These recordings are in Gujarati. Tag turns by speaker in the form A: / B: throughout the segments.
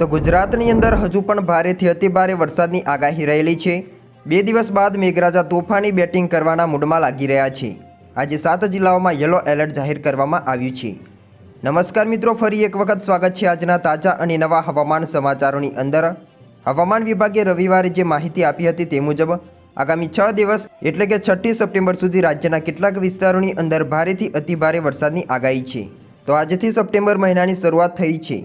A: તો ગુજરાતની અંદર હજુ પણ ભારેથી અતિભારે વરસાદની આગાહી રહેલી છે. બે દિવસ બાદ મેઘરાજા તોફાની બેટિંગ કરવાના મૂડમાં લાગી રહ્યા છે. આજે સાત જિલ્લાઓમાં યલો એલર્ટ જાહેર કરવામાં આવ્યું છે. નમસ્કાર મિત્રો, ફરી એક વખત સ્વાગત છે આજના તાજા અને નવા હવામાન સમાચારોની અંદર. હવામાન વિભાગે રવિવારે જે માહિતી આપી હતી તે મુજબ, આગામી છ દિવસ એટલે કે છઠ્ઠી સપ્ટેમ્બર સુધી રાજ્યના કેટલાક વિસ્તારોની અંદર ભારેથી અતિભારે વરસાદની આગાહી છે. તો આજથી સપ્ટેમ્બર મહિનાની શરૂઆત થઈ છે.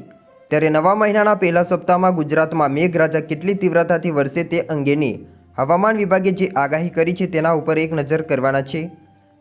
A: ત્યારે નવા મહિનાના પહેલા સપ્તાહમાં ગુજરાતમાં મેઘરાજા કેટલી તીવ્રતાથી વરસે તે અંગેની હવામાન વિભાગે જે આગાહી કરી છે તેના ઉપર એક નજર કરવાના છે.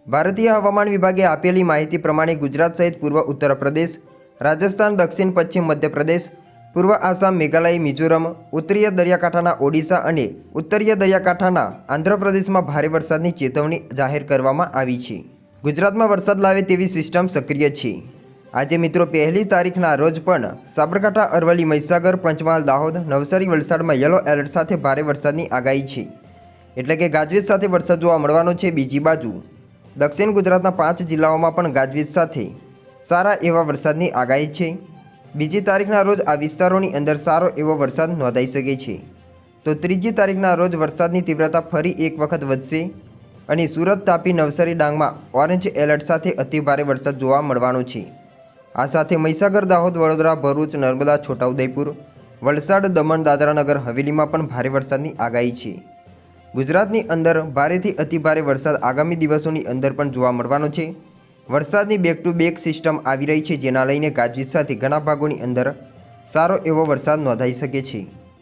A: ભારતીય હવામાન વિભાગે આપેલી માહિતી પ્રમાણે ગુજરાત સહિત પૂર્વ ઉત્તર પ્રદેશ રાજસ્થાન, દક્ષિણ પશ્ચિમ મધ્યપ્રદેશ, પૂર્વ આસામ, મેઘાલય, મિઝોરમ, ઉત્તરીય દરિયાકાંઠાના ઓડિશા અને ઉત્તરીય દરિયાકાંઠાના આંધ્રપ્રદેશમાં ભારે વરસાદની ચેતવણી જાહેર કરવામાં આવી છે. ગુજરાતમાં વરસાદ લાવે તેવી સિસ્ટમ સક્રિય છે. આજે મિત્રો પહેલી તારીખના રોજ પણ સાબરકાંઠા, અરવલ્લી, મહીસાગર, પંચમહાલ, દાહોદ, નવસારી, વલસાડમાં યલો એલર્ટ સાથે ભારે વરસાદની આગાહી છે. એટલે કે ગાજવીજ સાથે વરસાદ જોવા મળવાનો છે બીજી બાજુ. દક્ષિણ ગુજરાતના પાંચ જિલ્લાઓમાં પણ ગાજવીજ સાથે સારા એવા વરસાદની આગાહી છે. બીજી તારીખના રોજ આ વિસ્તારોની અંદર સારો એવો વરસાદ નોંધાઈ શકે છે. તો ત્રીજી તારીખના રોજ વરસાદની તીવ્રતા ફરી એક વખત વધશે અને સુરત, તાપી, નવસારી, ડાંગમાં ઓરેન્જ એલર્ટ સાથે અતિભારે વરસાદ જોવા મળવાનો છે. આ સાથે મહીસાગર, દાહોદ, વડોદરા, ભરૂચ, નર્મદા, છોટાઉદેપુર, વલસાડ, દમણ, દાદરાનગર, હવેલીમાં પણ ભારે વરસાદની આગાહી છે. ગુજરાતની અંદર ભારેથી અતિભારે વરસાદ આગામી દિવસોની અંદર પણ જોવા મળવાનો છે. વરસાદની બેક ટુ બેક સિસ્ટમ આવી રહી છે, જેના લઈને ગાજવીજ સાથે ઘણા ભાગોની અંદર સારો એવો વરસાદ નોંધાઈ શકે છે.